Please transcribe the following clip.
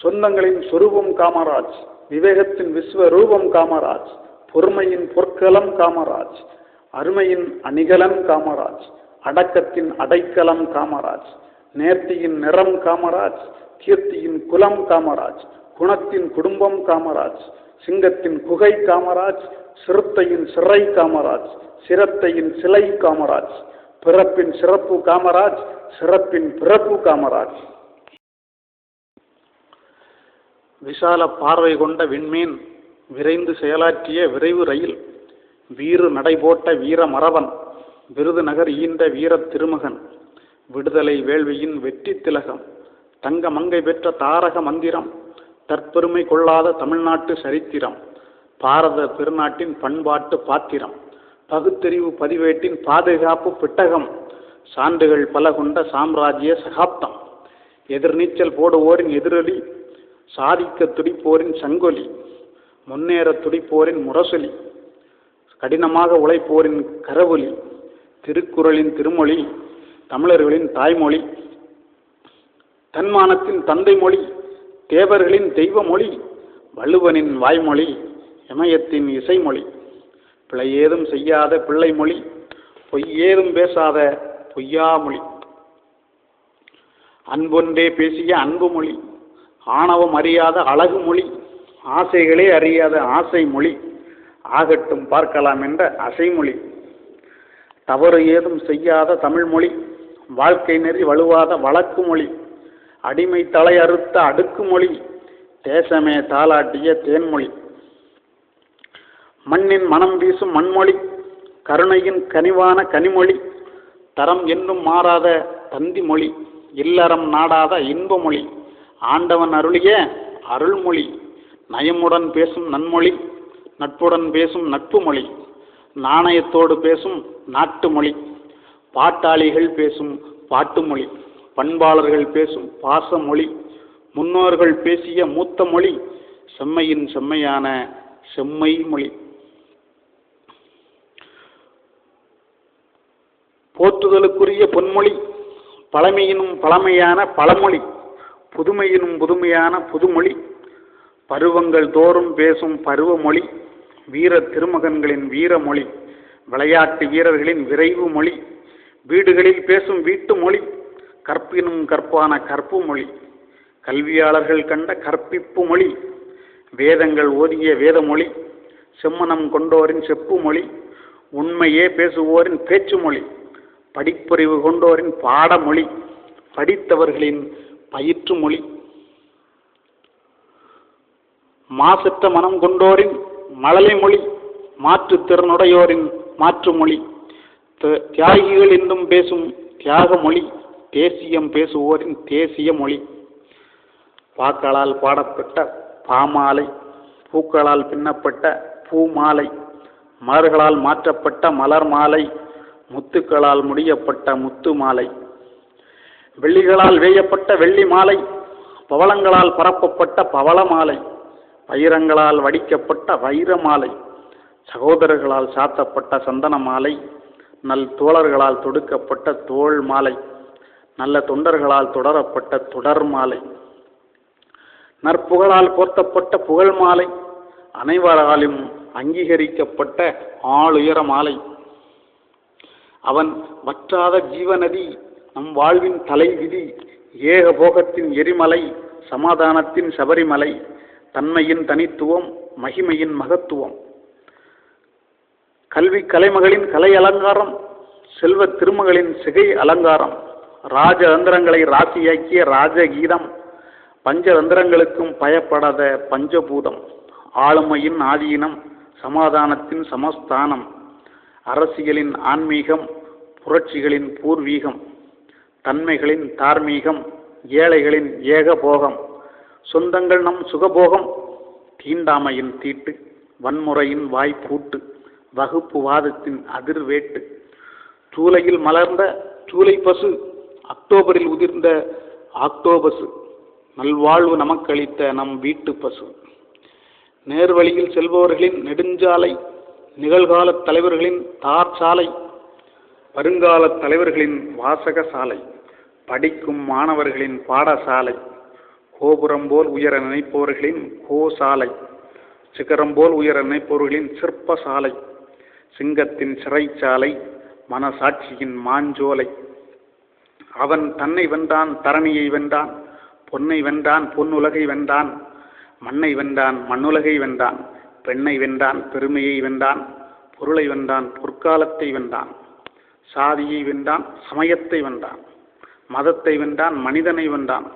சொந்தங்களின் சொரூபம் காமராஜ் விவேகத்தின் விஸ்வரூபம் காமராஜ் பொறுமையின் பொற்களம் காமராஜ் அருமையின் அணிகலன் காமராஜ் அடக்கத்தின் அடைக்கலம் காமராஜ் நேர்த்தியின் நிறம் காமராஜ் கீர்த்தியின் குலம் காமராஜ் குணத்தின் குடும்பம் காமராஜ் சிங்கத்தின் குகை காமராஜ் சிறுத்தையின் சிறை காமராஜ் சிரத்தையின் சிலை காமராஜ் பிறப்பின் சிறப்பு காமராஜ் சிறப்பின் பிறப்பு காமராஜ். விசால பார்வை கொண்ட விண்மீன் விரைந்து செயலாற்றிய விரைவு ரயில் வீறு நடைபோட்ட வீர மரபன் விருது நகர் ஈந்த வீரத் திருமகன் விடுதலை வேள்வியின் வெற்றி திலகம் தங்க மங்கை பெற்ற தாரக மந்திரம் தற்பெருமை கொள்ளாத தமிழ்நாட்டு சரித்திரம் பாரத பெருநாட்டின் பண்பாட்டு பாத்திரம் பகுத்தறிவு பதிவேட்டின் பாதுகாப்பு பெட்டகம் சான்றுகள் பல கொண்ட சாம்ராஜ்ய சகாப்தம் எதிர்நீச்சல் போடுவோரின் எதிரொலி சாதிக்க துடிப்போரின் சங்கொலி முன்னேற துடிப்போரின் முரசொலி கடினமாக உழைப்போரின் கரவொலி திருக்குறளின் திருமொழி தமிழர்களின் தாய்மொழி தன்மானத்தின் தந்தை மொழி தேவர்களின் தெய்வ மொழி வள்ளுவனின் வாய்மொழி இமயத்தின் இசைமொழி ஏதும் செய்யாத பிள்ளை மொழி பொய் ஏதும் பேசாத பொய்யாமொழி. அன்பொன்றே பேசிய அன்பு மொழி ஆணவம் அறியாத அழகு மொழி ஆசைகளே அறியாத ஆசை மொழி ஆகட்டும் பார்க்கலாம் என்ற அசைமொழி தவறு ஏதும் செய்யாத தமிழ்மொழி வாழ்க்கை நெறி வலுவாத வழக்கு மொழி அடிமை தலை அறுத்த அடுக்கு மொழி தேசமே தாளாட்டிய தேன்மொழி மண்ணின் மனம் வீசும் மண்மொழி கருணையின் கனிவான கனிமொழி தரம் என்னும் மாறாத தந்தி மொழி இல்லறம் நாடாத இன்ப மொழி. ஆண்டவன் அருளிய அருள்மொழி நயமுடன் பேசும் நன்மொழி நட்புடன் பேசும் நட்பு மொழி நாணயத்தோடு பேசும் நாட்டு மொழி பாட்டாளிகள் பேசும் பாட்டு மொழி பண்பாளர்கள் பேசும் பாச மொழி முன்னோர்கள் பேசிய மூத்த மொழி செம்மையின் செம்மையான செம்மை மொழி போற்றுதலுக்குரிய பொன்மொழி பழமையினும் பழமையான பழமொழி. புதுமையினும் புதுமையான புதுமொழி பருவங்கள் தோறும் பேசும் பருவமொழி வீர திருமகன்களின் வீரமொழி விளையாட்டு வீரர்களின் விரைவு மொழி வீடுகளில் பேசும் வீட்டு மொழி கற்பினும் கற்பான கற்பு மொழி கல்வியாளர்கள் கண்ட கற்பிப்பு மொழி வேதங்கள் ஓதிய வேதமொழி செம்மனம் கொண்டோரின் செப்பு மொழி உண்மையே பேசுவோரின் பேச்சு மொழி படிப்பறிவு கொண்டோரின் பாடமொழி படித்தவர்களின் பயிற்று மொழி. மாசற்ற மனம் கொண்டோரின் மழலை மொழி மாற்றுத்திறனுடையோரின் மாற்று மொழி. தியாகிகள் என்றும் பேசும் தியாக மொழி தேசியம் பேசுவோரின் தேசிய மொழி. பாக்களால் பாடப்பட்ட பாமாலை பூக்களால் பின்னப்பட்ட பூமாலை மலர்களால் மாற்றப்பட்ட மலர் மாலை முத்துக்களால் முடியப்பட்ட முத்து மாலை வெள்ளிகளால் வேயப்பட்ட வெள்ளி மாலை பவளங்களால் பரப்பப்பட்ட பவள மாலை வைரங்களால் வடிக்கப்பட்ட வைர மாலை சகோதரர்களால் சாத்தப்பட்ட சந்தன மாலை நல் தோழர்களால் தொடுக்கப்பட்ட தோள் மாலை நல்ல தொண்டர்களால் தொடரப்பட்ட தொடர் மாலை நற்புகழால் போர்த்தப்பட்ட புகழ் மாலை அனைவராலும் அங்கீகரிக்கப்பட்ட ஆளுயர மாலை. அவன் வற்றாத ஜீவநதி நம் வாழ்வின் தலைவிதி ஏகபோகத்தின் எரிமலை சமாதானத்தின் சபரிமலை தன்மையின் தனித்துவம் மகிமையின் மகத்துவம். கல்வி கலைமகளின் கலை அலங்காரம் செல்வ திருமகளின் சிகை அலங்காரம் ராஜ தந்திரங்களை ராசியாக்கிய ராஜகீதம் பஞ்சரந்திரங்களுக்கும் பயப்படாத பஞ்சபூதம் ஆளுமையின் ஆதீனம் சமாதானத்தின் சமஸ்தானம் அரசியலின் ஆன்மீகம் புரட்சிகளின் பூர்வீகம். தன்மைகளின் தார்மீகம் ஏழைகளின் ஏகபோகம் சொந்தங்கள் நம் சுகபோகம் தீண்டாமையின் தீட்டு வன்முறையின் வாய்ப்பூட்டு வகுப்பு வாதத்தின் அதிர்வேட்டு ஜூலையில் மலர்ந்த ஜூலை பசு அக்டோபரில் உதிர்ந்த ஆக்டோபசு நல்வாழ்வு நமக்களித்த நம் வீட்டு பசு. நேர்வழியில் செல்பவர்களின் நெடுஞ்சாலை நிகழ்கால தலைவர்களின் தார் சாலை வருங்கால தலைவர்களின் வாசக சாலை படிக்கும் மாணவர்களின் பாடசாலை. கோபுரம் போல் உயர நினைப்பவர்களின் கோசாலை. சிகரம் போல் உயர நினைப்பவர்களின் சிற்பசாலை. சிங்கத்தின் சிறைச்சாலை மனசாட்சியின் மாஞ்சோலை. அவன் தன்னை வென்றான் தரணியை வென்றான் பொன்னை வென்றான் பொன்னுலகை வென்றான் மண்ணை வென்றான் மண்ணுலகை வென்றான் பெண்ணை வென்றான் பெருமையை வென்றான் பொருளை வென்றான் பொற்காலத்தை வென்றான் சாதியை வென்றான் சமயத்தை வென்றான். மதத்தை வென்றான் மனிதனை வென்றான்.